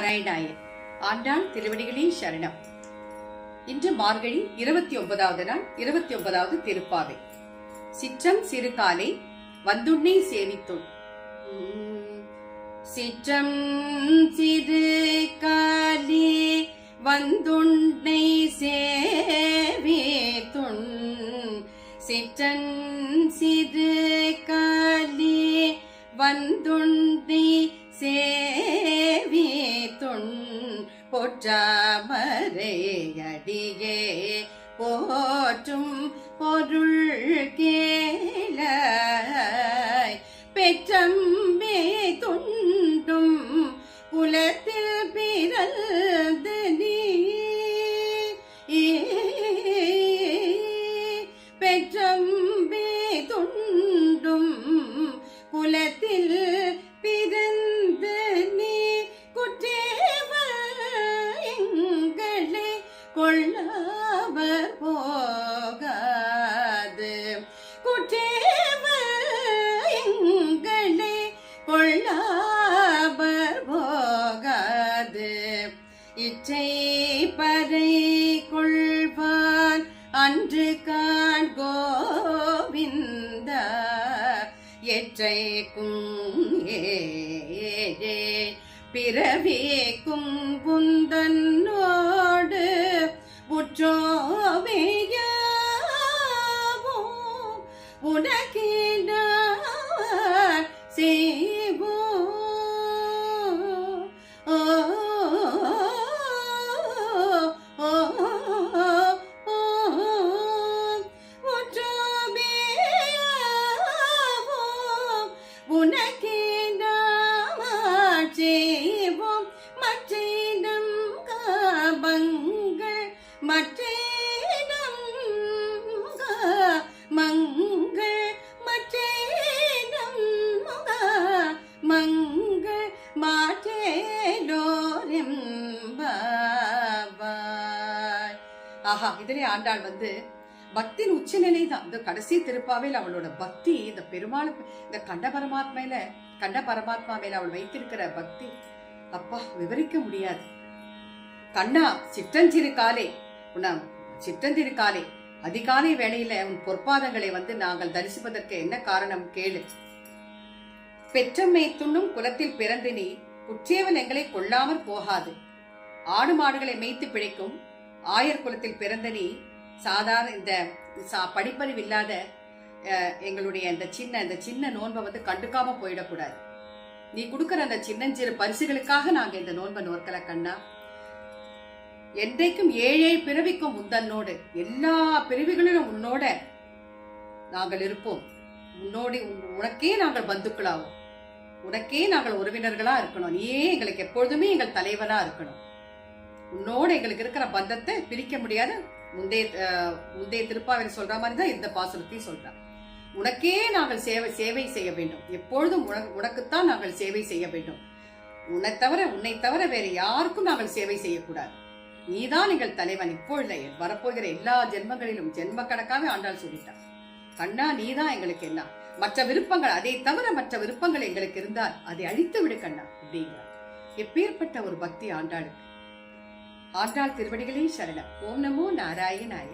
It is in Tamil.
நாராயணாய ஆண்டாள் திருவடிகளே சரணம். இன்று மார்கழி இருபத்தி ஒன்பதாவது நாள் இருபத்தி ஒன்பதாவது திருப்பாவை. சிற்றம் சிறுகாலை வந்துண்ணை சேவித்துள் சிற்றம் சிறு காலே வந்துண்ணை சேவித்துண் சிற்றன் சிறு காலே வந்துண்டி பொற்றாமரையடியே இச்சை பறை கொள்வான். அன்று காண் கோவிந்த எச்சைக்கும் ஏ பிறவிக்கும் புந்தன்னோடு உற்றோமையாவோ உனக்கினார் ஆஹா இதிலே ஆண்டாள் வந்து பக்தின் உச்சநிலை தான் இந்த கடைசி திருப்பாவையில் அவளோட பக்தி இந்த பெருமாள் இந்த கண்ட பரமாத்மையில கண்ட பரமாத்மா மேல அவள் வைத்திருக்கிற பக்தி அப்பா விவரிக்க முடியாது. கண்ணா சிற்றஞ்சிறு காலே உன்னை சிற்றஞ்சிறு காலே அதிகாலை வேளையில உன் பொற்பாதங்களை வந்து நாங்கள் தரிசிப்பதற்கு என்ன காரணம் கேளு. பெற்றம்மை துண்ணும் குலத்தில் பிறந்து நீ குற்றேவன் எங்களை கொள்ளாமற் போகாது. ஆடு மாடுகளை மேய்த்து பிழைக்கும் ஆயர் குலத்தில் பிறந்த நீ சாதாரண இந்த சா- படிப்பறிவு இல்லாத எங்களுடைய இந்த சின்ன இந்த சின்ன நோன்பை வந்து கண்டுக்காம போயிடக்கூடாது. நீ கொடுக்கிற அந்த சின்னஞ்சிறு பரிசுகளுக்காக நாங்க இந்த நோன்பை நோக்கல கண்ணா. என்றைக்கும் ஏழை பிறவிக்கும் உந்தன்னோடு எல்லா பிறவிகளிலும் உன்னோட நாங்கள் இருப்போம். உன்னோடு உனக்கே நாங்கள் பந்துக்களாகும் உனக்கே நாங்கள் உறவினர்களா இருக்கணும். நீயே எங்களுக்கு எப்பொழுதுமே எங்கள் தலைவனா இருக்கணும். உன்னோட எங்களுக்கு இருக்கிற பந்தத்தை பிரிக்க முடியாத முந்தைய முந்தைய திருப்பாவில் சொல்ற மாதிரி தான் இந்த பாசுரத்தையும் சொல்றான் உனக்கே நாங்கள் சேவை சேவை செய்ய வேண்டும். எப்பொழுதும் உனக்கு உனக்குத்தான் நாங்கள் சேவை செய்ய வேண்டும். உன்னை தவிர உன்னை தவிர வேற யாருக்கும் நாங்கள் சேவை செய்யக்கூடாது. நீதான் எங்கள் தலைவன். இப்பொழுது வரப்போகிற எல்லா ஜென்மங்களிலும் ஜென்ம கணக்காக ஆண்டாள் சொல்லிட்டான் கண்ணா நீதான் எங்களுக்கு என்ன? மற்ற விருப்பங்கள் அதை தவிர மற்ற விருப்பங்கள் எங்களுக்கு இருந்தால் அதை அழித்து விடு கண்ணா அப்படிங்கிறார் எப்பேற்பட்ட ஒரு பக்தி ஆண்டாளுக்கு. ஆண்டாள் திருவடிகளே சரணம். ஓம் நமோ நாராயணாய.